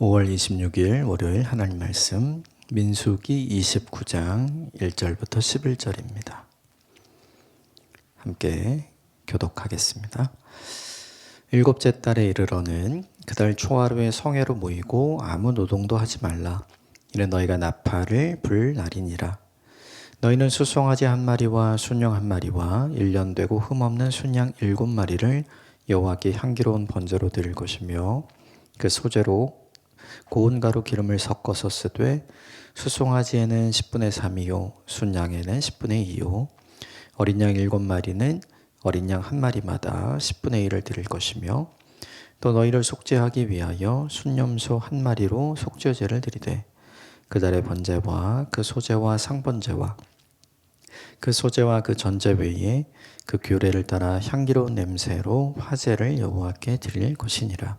5월 26일 월요일 하나님 말씀 민수기 29장 1절부터 11절입니다. 함께 교독하겠습니다. 일곱째 달에 이르러는 그달 초하루에 성회로 모이고 아무 노동도 하지 말라. 이는 너희가 나팔을 불 날이니라. 너희는 수송아지 한 마리와 순양 한 마리와 일년 되고 흠없는 순양 일곱 마리를 여호와께 향기로운 번제로 드릴 것이며 그 소재로 고운 가루 기름을 섞어서 쓰되 수송아지에는 10분의 3이요 순양에는 10분의 2요 어린 양 일곱 마리는 어린 양 한 마리마다 10분의 1을 드릴 것이며 또 너희를 속죄하기 위하여 순념소 한 마리로 속죄제를 드리되 그달의 번제와 그 소제와 상번제와 그 소제와 그 전제 외에 그 규례를 따라 향기로운 냄새로 화제를 여호와께 드릴 것이니라.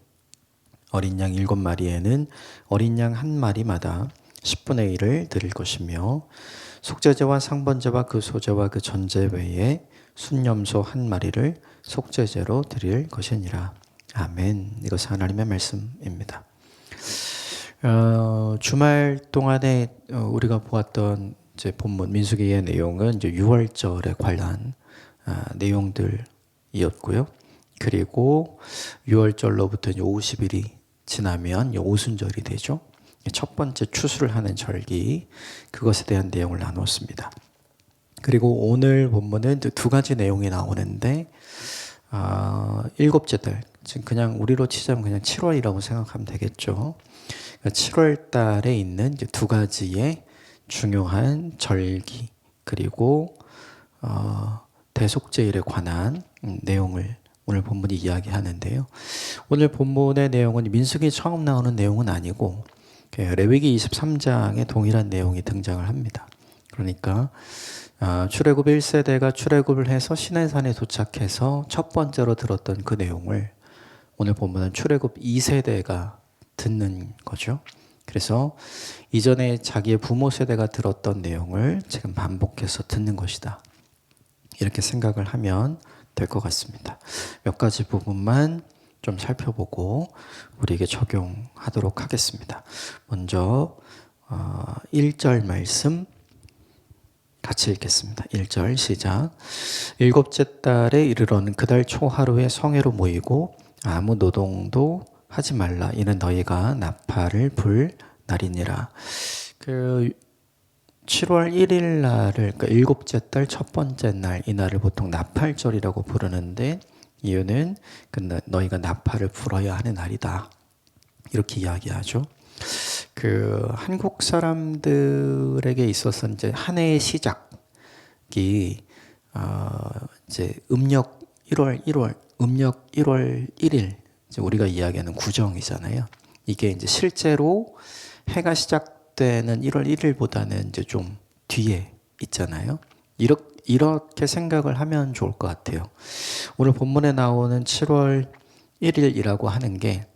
어린 양 일곱 마리에는 어린 양 한 마리마다 10분의 1을 드릴 것이며 속죄제와 상번제와 그 소제와 그 전제 외에 순념소 한 마리를 속죄제로 드릴 것이니라. 아멘. 이것은 하나님의 말씀입니다. 어, 주말 동안에 어, 우리가 보았던 이제 본문 민수기의 내용은 이제 6월절에 관한 아, 내용들이었고요. 그리고 6월절로부터 이제 50일이 지나면 오순절이 되죠. 첫 번째 추수를 하는 절기 그것에 대한 내용을 나눴습니다. 그리고 오늘 본문은 두 가지 내용이 나오는데 아, 일곱째 달 지금 그냥 우리로 치자면 그냥 7월이라고 생각하면 되겠죠. 7월 그러니까 달에 있는 두 가지의 중요한 절기 그리고 어, 대속제일에 관한 음, 내용을 오늘 본문이 이야기하는데요. 오늘 본문의 내용은 민수기 처음 나오는 내용은 아니고 그 레위기 23장에 동일한 내용이 등장을 합니다. 그러니까 아, 출애굽 1세대가 출애굽을 해서 시내산에 도착해서 첫 번째로 들었던 그 내용을 오늘 본문은 출애굽 2세대가 듣는 거죠. 그래서 이전에 자기의 부모 세대가 들었던 내용을 지금 반복해서 듣는 것이다. 이렇게 생각을 하면 될 것 같습니다. 몇 가지 부분만 좀 살펴보고 우리에게 적용하도록 하겠습니다. 먼저 어, 1절 말씀 같이 읽겠습니다. 1절 시작. 일곱째 달에 이르러는 그달 초하루에 성회로 모이고 아무 노동도 하지 말라. 이는 너희가 나팔을 불 날이니라. 그 7월 1일 날을 그러니까 일곱째 달 첫 번째 날 이 날을 보통 나팔절이라고 부르는데 이유는 그 너희가 나팔을 불어야 하는 날이다. 이렇게 이야기하죠. 그 한국 사람들에게 있어서 이제 한 해의 시작이 어 이제 음력 1월 1월 음력 1월 1일 우리가 이야기하는 구정이잖아요. 이게 이제 실제로 해가 시작 되는 1월 1일보다는 이제 좀 뒤에 있잖아요. 이렇게, 이렇게 생각을 하면 좋을 것 같아요. 오늘 본문에 나오는 7월 1일이라고 하는 게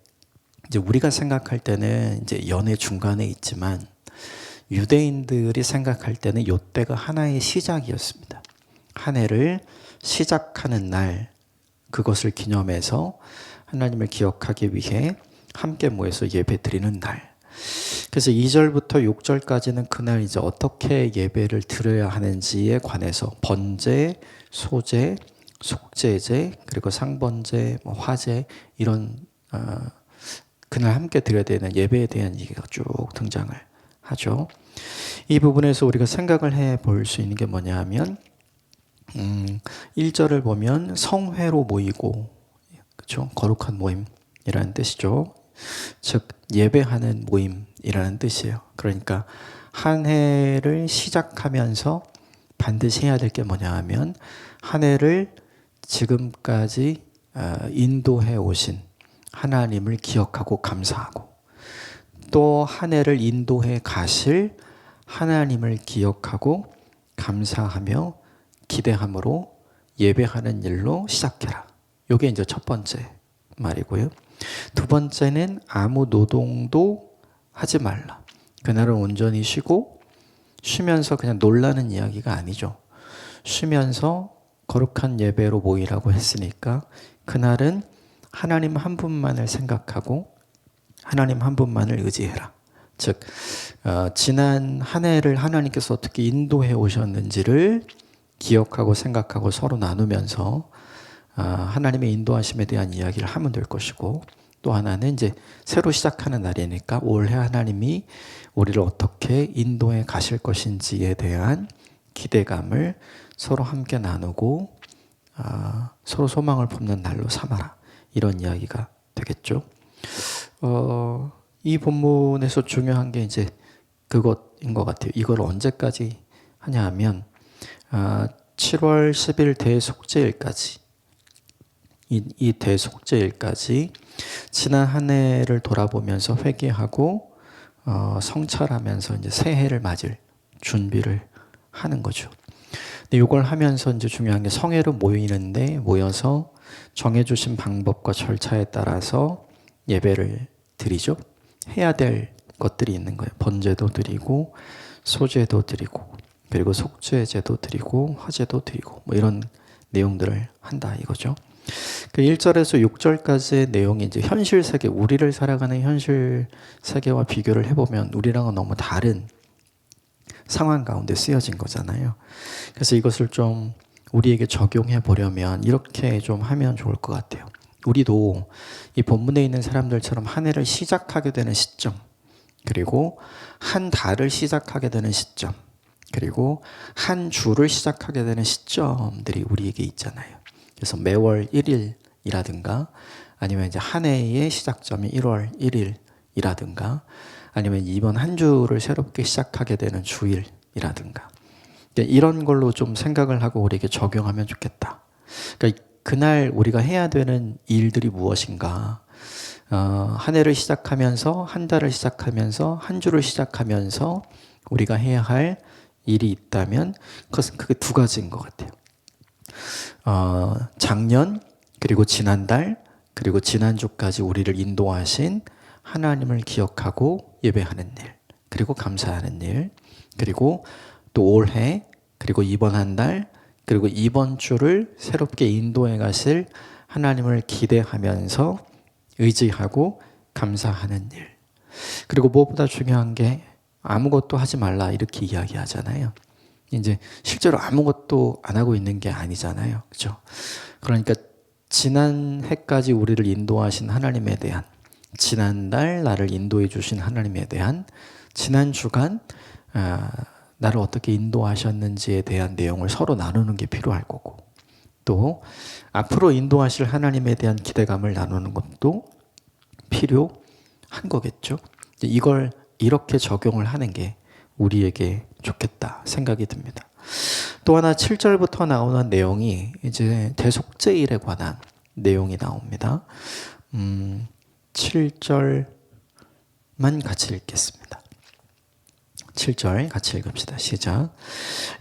이제 우리가 생각할 때는 이제 연애 중간에 있지만 유대인들이 생각할 때는 요때가 하나의 시작이었습니다. 한 해를 시작하는 날 그것을 기념해서 하나님을 기억하기 위해 함께 모여서 예배 드리는 날. 그래서 2절부터 6절까지는 그날 이제 어떻게 예배를 드려야 하는지에 관해서 번제, 소제, 속제제, 그리고 상번제, 뭐 화제 이런 어, 그날 함께 드려야 되는 예배에 대한 얘기가 쭉 등장을 하죠. 이 부분에서 우리가 생각을 해 볼 수 있는 게 뭐냐 하면 음, 1절을 보면 성회로 모이고 그렇죠? 거룩한 모임이라는 뜻이죠. 즉 예배하는 모임이라는 뜻이에요. 그러니까 한 해를 시작하면서 반드시 해야 될 게 뭐냐 하면 한 해를 지금까지 어, 인도해 오신 하나님을 기억하고 감사하고 또 한 해를 인도해 가실 하나님을 기억하고 감사하며 기대함으로 예배하는 일로 시작해라. 요게 이제 첫 번째 말이고요. 두 번째는 아무 노동도 하지 말라. 그날은 온전히 쉬고 쉬면서 그냥 놀라는 이야기가 아니죠. 쉬면서 거룩한 예배로 모이라고 했으니까 그날은 하나님 한 분만을 생각하고 하나님 한 분만을 의지해라. 즉 어, 지난 한 해를 하나님께서 어떻게 인도해 오셨는지를 기억하고 생각하고 서로 나누면서 어, 하나님의 인도하심에 대한 이야기를 하면 될 것이고 또 하나는 이제 새로 시작하는 날이니까 올해 하나님이 우리를 어떻게 인도해 가실 것인지에 대한 기대감을 서로 함께 나누고 아, 서로 소망을 품는 날로 삼아라 이런 이야기가 되겠죠. 어, 이 본문에서 중요한 게 이제 그것인 것 같아요. 이걸 언제까지 하냐 하면 아, 7월 10일 대속죄일까지 이, 이 대속죄일까지 지난 한 해를 돌아보면서 회개하고 어, 성찰하면서 이제 새해를 맞을 준비를 하는 거죠. 근데 이걸 하면서 이제 중요한 게 성회로 모이는데 모여서 정해주신 방법과 절차에 따라서 예배를 드리죠. 해야 될 것들이 있는 거예요. 번제도 드리고 소제도 드리고 그리고 속죄제도 드리고 화제도 드리고 뭐 이런 내용들을 한다 이거죠. 그 1절에서 6절까지의 내용이 이제 현실 세계, 우리를 살아가는 현실 세계와 비교를 해보면 우리랑은 너무 다른 상황 가운데 쓰여진 거잖아요. 그래서 이것을 좀 우리에게 적용해 보려면 이렇게 좀 하면 좋을 것 같아요. 우리도 이 본문에 있는 사람들처럼 한 해를 시작하게 되는 시점, 그리고 한 달을 시작하게 되는 시점, 그리고 한 주를 시작하게 되는 시점들이 우리에게 있잖아요. 그래서 매월 1일이라든가 아니면 이제 한 해의 시작점이 1월 1일이라든가 아니면 이번 한 주를 새롭게 시작하게 되는 주일이라든가 이런 걸로 좀 생각을 하고 우리에게 적용하면 좋겠다. 그러니까 그날 우리가 해야 되는 일들이 무엇인가? 어, 한 해를 시작하면서 한 달을 시작하면서 한 주를 시작하면서 우리가 해야 할 일이 있다면 그것은 크게 두 가지인 것 같아요. 어, 작년 그리고 지난달 그리고 지난주까지 우리를 인도하신 하나님을 기억하고 예배하는 일 그리고 감사하는 일 그리고 또 올해 그리고 이번 한 달 그리고 이번 주를 새롭게 인도해 가실 하나님을 기대하면서 의지하고 감사하는 일 그리고 무엇보다 중요한 게 아무것도 하지 말라 이렇게 이야기하잖아요. 이제 실제로 아무것도 안 하고 있는 게 아니잖아요. 그죠? 그러니까 지난 해까지 우리를 인도하신 하나님에 대한 지난달 나를 인도해 주신 하나님에 대한 지난 주간 아, 나를 어떻게 인도하셨는지에 대한 내용을 서로 나누는 게 필요할 거고 또 앞으로 인도하실 하나님에 대한 기대감을 나누는 것도 필요한 거겠죠. 이걸 이렇게 적용을 하는 게 우리에게 좋겠다 생각이 듭니다. 또 하나 7절부터 나오는 내용이 이제 대속제일에 관한 내용이 나옵니다. 음, 7절만 같이 읽겠습니다. 7절 같이 읽읍시다. 시작.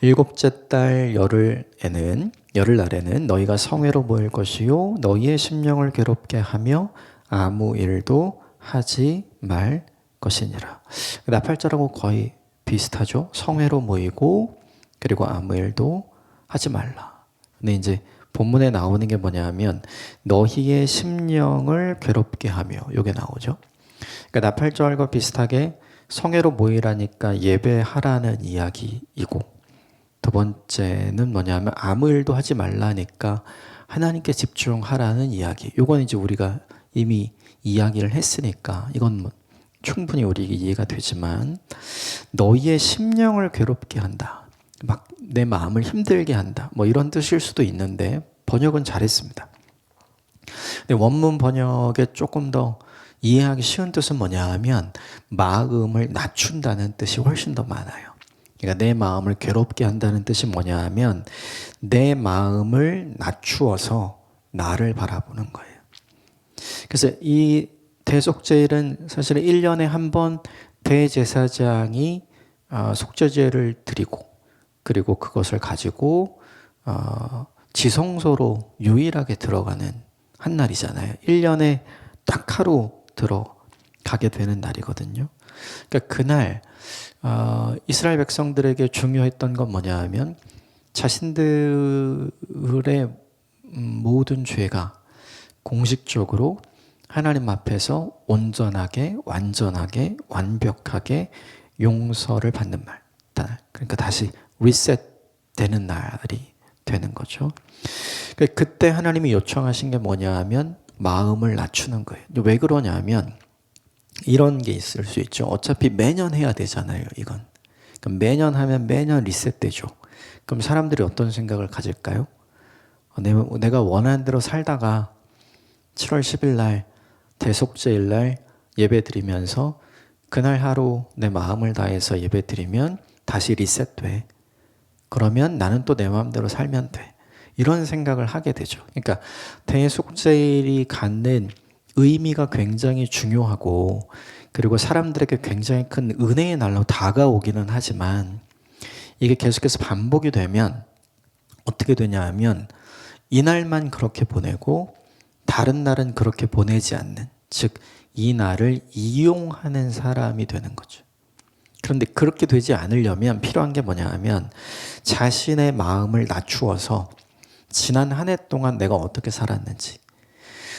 일곱째 달 열흘에는 열흘 날에는 너희가 성회로 모일 것이요 너희의 심령을 괴롭게 하며 아무 일도 하지 말 것이니라. 나팔절하고 거의 비슷하죠. 성회로 모이고 그리고 아무 일도 하지 말라. 근데 이제 본문에 나오는 게 뭐냐면 너희의 심령을 괴롭게 하며 요게 나오죠. 그러니까 나팔절과 비슷하게 성회로 모이라니까 예배하라는 이야기이고 두 번째는 뭐냐면 아무 일도 하지 말라니까 하나님께 집중하라는 이야기. 요건 이제 우리가 이미 이야기를 했으니까 이건 뭐 충분히 우리에게 이해가 되지만 너희의 심령을 괴롭게 한다. 막 내 마음을 힘들게 한다. 뭐 이런 뜻일 수도 있는데 번역은 잘했습니다. 근데 원문 번역에 조금 더 이해하기 쉬운 뜻은 뭐냐 하면 마음을 낮춘다는 뜻이 훨씬 더 많아요. 그러니까 내 마음을 괴롭게 한다는 뜻이 뭐냐 하면 내 마음을 낮추어서 나를 바라보는 거예요. 그래서 이 대속제일은 사실은 1년에 한 번 대제사장이 아, 속죄제를 드리고 그리고 그것을 가지고 어, 지성소로 유일하게 들어가는 한 날이잖아요. 1년에 딱 하루 들어가게 되는 날이거든요. 그러니까 그날 어, 이스라엘 백성들에게 중요했던 건 뭐냐 하면 자신들의 음, 모든 죄가 공식적으로 하나님 앞에서 온전하게, 완전하게, 완벽하게 용서를 받는 말. 그러니까 다시 리셋 되는 날이 되는 거죠. 그러니까 그때 하나님이 요청하신 게 뭐냐 하면 마음을 낮추는 거예요. 왜 그러냐 하면 이런 게 있을 수 있죠. 어차피 매년 해야 되잖아요, 이건. 그럼 매년 하면 매년 리셋되죠. 그럼 사람들이 어떤 생각을 가질까요? 어, 내가 원하는 대로 살다가 7월 10일 날 대속제일 날 예배 드리면서 그날 하루 내 마음을 다해서 예배 드리면 다시 리셋돼. 그러면 나는 또 내 마음대로 살면 돼. 이런 생각을 하게 되죠. 그러니까 대속제일이 갖는 의미가 굉장히 중요하고 그리고 사람들에게 굉장히 큰 은혜의 날로 다가오기는 하지만 이게 계속해서 반복이 되면 어떻게 되냐 하면 이날만 그렇게 보내고 다른 날은 그렇게 보내지 않는 즉 이 날을 이용하는 사람이 되는 거죠. 그런데 그렇게 되지 않으려면 필요한 게 뭐냐 하면 자신의 마음을 낮추어서 지난 한 해 동안 내가 어떻게 살았는지,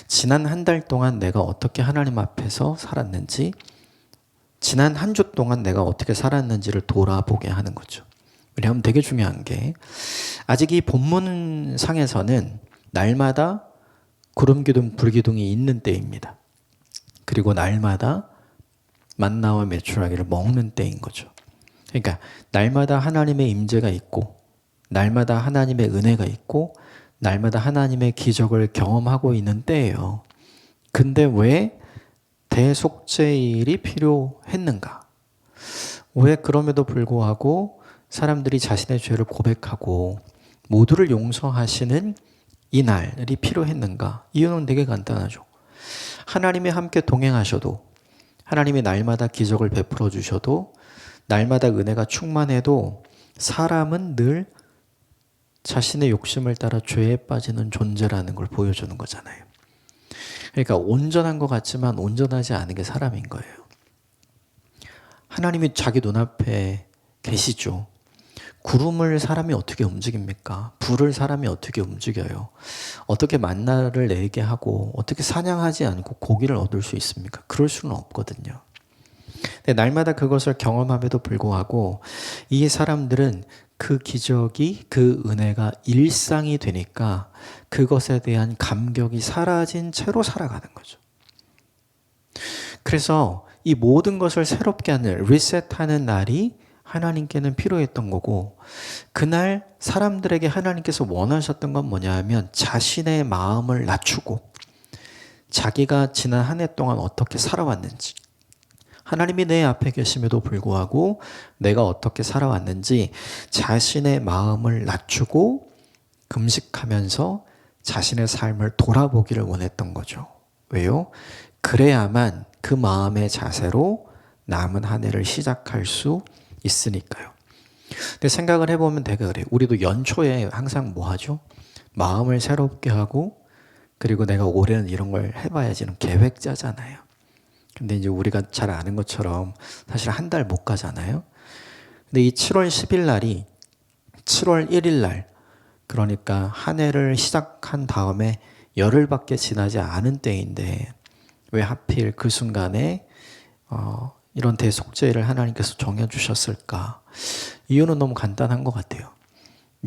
지난 한 달 동안 내가 어떻게 하나님 앞에서 살았는지, 지난 한 주 동안 내가 어떻게 살았는지를 돌아보게 하는 거죠. 왜냐하면 되게 중요한 게 아직 이 본문 상에서는 날마다 구름 기둥, 불 기둥이 있는 때입니다. 그리고 날마다 만나와 메추라기를 먹는 때인 거죠. 그러니까 날마다 하나님의 임재가 있고 날마다 하나님의 은혜가 있고 날마다 하나님의 기적을 경험하고 있는 때예요. 근데 왜 대속죄일이 필요했는가? 왜 그럼에도 불구하고 사람들이 자신의 죄를 고백하고 모두를 용서하시는 이 날이 필요했는가? 이유는 되게 간단하죠. 하나님이 함께 동행하셔도 하나님이 날마다 기적을 베풀어 주셔도 날마다 은혜가 충만해도 사람은 늘 자신의 욕심을 따라 죄에 빠지는 존재라는 걸 보여주는 거잖아요. 그러니까 온전한 것 같지만 온전하지 않은 게 사람인 거예요. 하나님이 자기 눈앞에 계시죠. 구름을 사람이 어떻게 움직입니까? 불을 사람이 어떻게 움직여요? 어떻게 만나를 내게 하고 어떻게 사냥하지 않고 고기를 얻을 수 있습니까? 그럴 수는 없거든요. 날마다 그것을 경험함에도 불구하고 이 사람들은 그 기적이 그 은혜가 일상이 되니까 그것에 대한 감격이 사라진 채로 살아가는 거죠. 그래서 이 모든 것을 새롭게 하는 리셋하는 날이 하나님께는 필요했던 거고 그날 사람들에게 하나님께서 원하셨던 건 뭐냐 하면 자신의 마음을 낮추고 자기가 지난 한 해 동안 어떻게 살아왔는지 하나님이 내 앞에 계심에도 불구하고 내가 어떻게 살아왔는지 자신의 마음을 낮추고 금식하면서 자신의 삶을 돌아보기를 원했던 거죠. 왜요? 그래야만 그 마음의 자세로 남은 한 해를 시작할 수 있으니까요. 근데 생각을 해보면 되게 그래요. 우리도 연초에 항상 뭐 하죠? 마음을 새롭게 하고 그리고 내가 올해는 이런 걸 해봐야지는 계획 짜잖아요. 근데 이제 우리가 잘 아는 것처럼 사실 한 달 못 가잖아요. 근데 이 7월 10일 날이 7월 1일 날 그러니까 한 해를 시작한 다음에 열흘밖에 지나지 않은 때인데 왜 하필 그 순간에 어, 이런 대속죄를 하나님께서 정해주셨을까? 이유는 너무 간단한 것 같아요.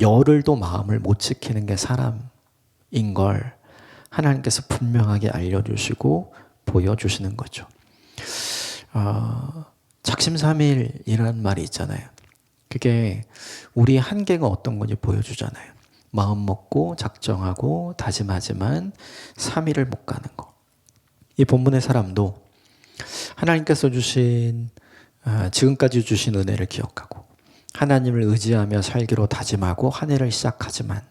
열흘도 마음을 못 지키는 게 사람인 걸 하나님께서 분명하게 알려주시고 보여주시는 거죠. 어, 작심삼일이라는 말이 있잖아요. 그게 우리 한계가 어떤 건지 보여주잖아요. 마음 먹고 작정하고 다짐하지만 3일을 못 가는 거. 이 본문의 사람도 하나님께서 주신 아, 지금까지 주신 은혜를 기억하고 하나님을 의지하며 살기로 다짐하고 한 해를 시작하지만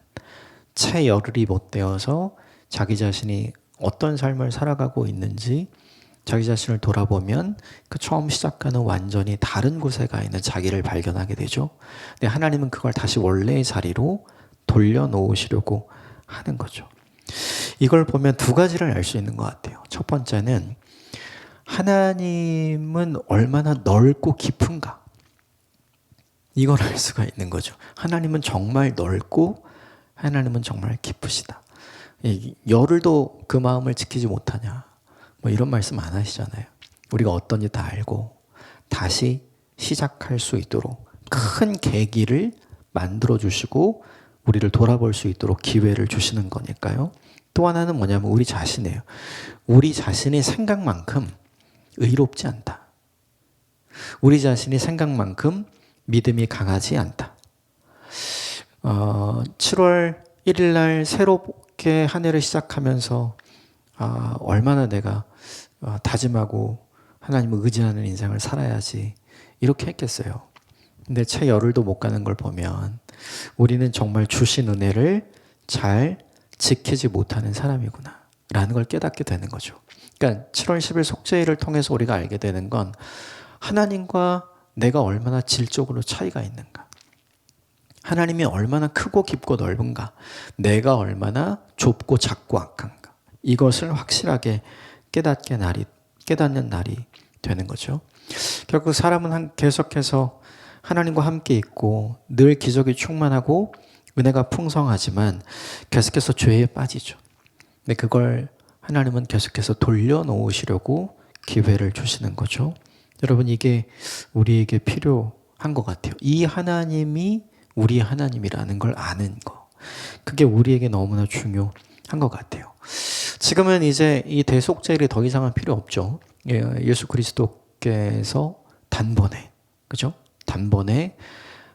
채 열흘이 못 되어서 자기 자신이 어떤 삶을 살아가고 있는지 자기 자신을 돌아보면 그 처음 시작하는 완전히 다른 곳에 가 있는 자기를 발견하게 되죠. 근데 하나님은 그걸 다시 원래의 자리로 돌려놓으시려고 하는 거죠. 이걸 보면 두 가지를 알 수 있는 것 같아요. 첫 번째는 하나님은 얼마나 넓고 깊은가. 이걸 알 수가 있는 거죠. 하나님은 정말 넓고 하나님은 정말 깊으시다. 열흘도 그 마음을 지키지 못하냐. 뭐 이런 말씀 안 하시잖아요. 우리가 어떤지 다 알고 다시 시작할 수 있도록 큰 계기를 만들어 주시고 우리를 돌아볼 수 있도록 기회를 주시는 거니까요. 또 하나는 뭐냐면 우리 자신이에요. 우리 자신의 생각만큼 의롭지 않다. 우리 자신이 생각만큼 믿음이 강하지 않다. 어, 7월 1일 날 새롭게 한 해를 시작하면서 아, 얼마나 내가 어, 다짐하고 하나님을 의지하는 인생을 살아야지 이렇게 했겠어요. 근데 채 열흘도 못 가는 걸 보면 우리는 정말 주신 은혜를 잘 지키지 못하는 사람이구나. 라는 걸 깨닫게 되는 거죠. 그러니까 7월 10일 속죄일을 통해서 우리가 알게 되는 건 하나님과 내가 얼마나 질적으로 차이가 있는가. 하나님이 얼마나 크고 깊고 넓은가. 내가 얼마나 좁고 작고 악한가. 이것을 확실하게 깨닫게 날이, 깨닫는 날이 되는 거죠. 결국 사람은 계속해서 하나님과 함께 있고 늘 기적이 충만하고 은혜가 풍성하지만 계속해서 죄에 빠지죠. 근데 그걸 하나님은 계속해서 돌려놓으시려고 기회를 주시는 거죠. 여러분 이게 우리에게 필요한 것 같아요. 이 하나님이 우리 하나님이라는 걸 아는 거. 그게 우리에게 너무나 중요한 것 같아요. 지금은 이제 이 대속죄일이 더 이상은 필요 없죠. 예, 예수 그리스도께서 단번에, 그죠? 단번에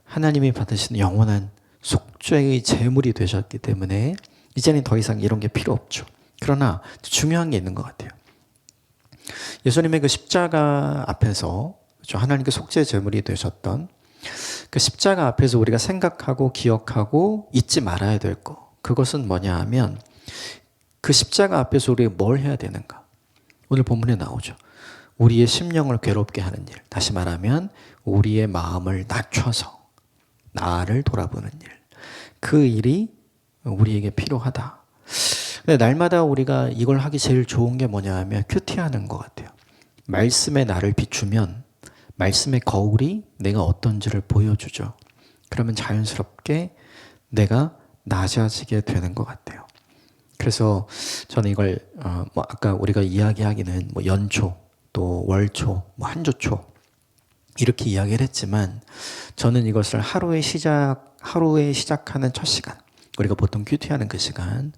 하나님이 받으시는 영원한 속죄의 제물이 되셨기 때문에 이제는 더 이상 이런 게 필요 없죠. 그러나 중요한 게 있는 것 같아요. 예수님의 그 십자가 앞에서? 하나님께 속죄 제물이 되셨던 그 십자가 앞에서 우리가 생각하고 기억하고 잊지 말아야 될 거. 그것은 뭐냐 하면 그 십자가 앞에서 우리가 뭘 해야 되는가? 오늘 본문에 나오죠. 우리의 심령을 괴롭게 하는 일. 다시 말하면 우리의 마음을 낮춰서 나를 돌아보는 일. 그 일이 우리에게 필요하다. 근데 날마다 우리가 이걸 하기 제일 좋은 게 뭐냐 하면 큐티하는 것 같아요. 말씀에 나를 비추면 말씀의 거울이 내가 어떤지를 보여주죠. 그러면 자연스럽게 내가 낮아지게 되는 것 같아요. 그래서 저는 이걸 어, 뭐 아까 우리가 이야기하기는 뭐 연초 또 월초 뭐 한조초 이렇게 이야기를 했지만 저는 이것을 하루의 시작 하루에 시작하는 첫 시간 우리가 보통 큐티하는 그 시간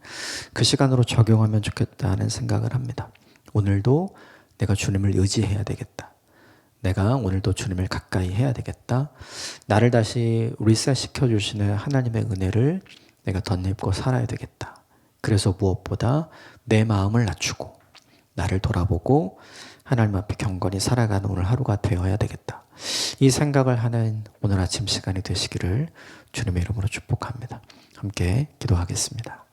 그 시간으로 적용하면 좋겠다는 생각을 합니다. 오늘도 내가 주님을 의지해야 되겠다. 내가 오늘도 주님을 가까이 해야 되겠다. 나를 다시 리셋 시켜 주시는 하나님의 은혜를 내가 덧입고 살아야 되겠다. 그래서 무엇보다 내 마음을 낮추고 나를 돌아보고 하나님 앞에 경건히 살아가는 오늘 하루가 되어야 되겠다. 이 생각을 하는 오늘 아침 시간이 되시기를 주님의 이름으로 축복합니다. 함께 기도하겠습니다.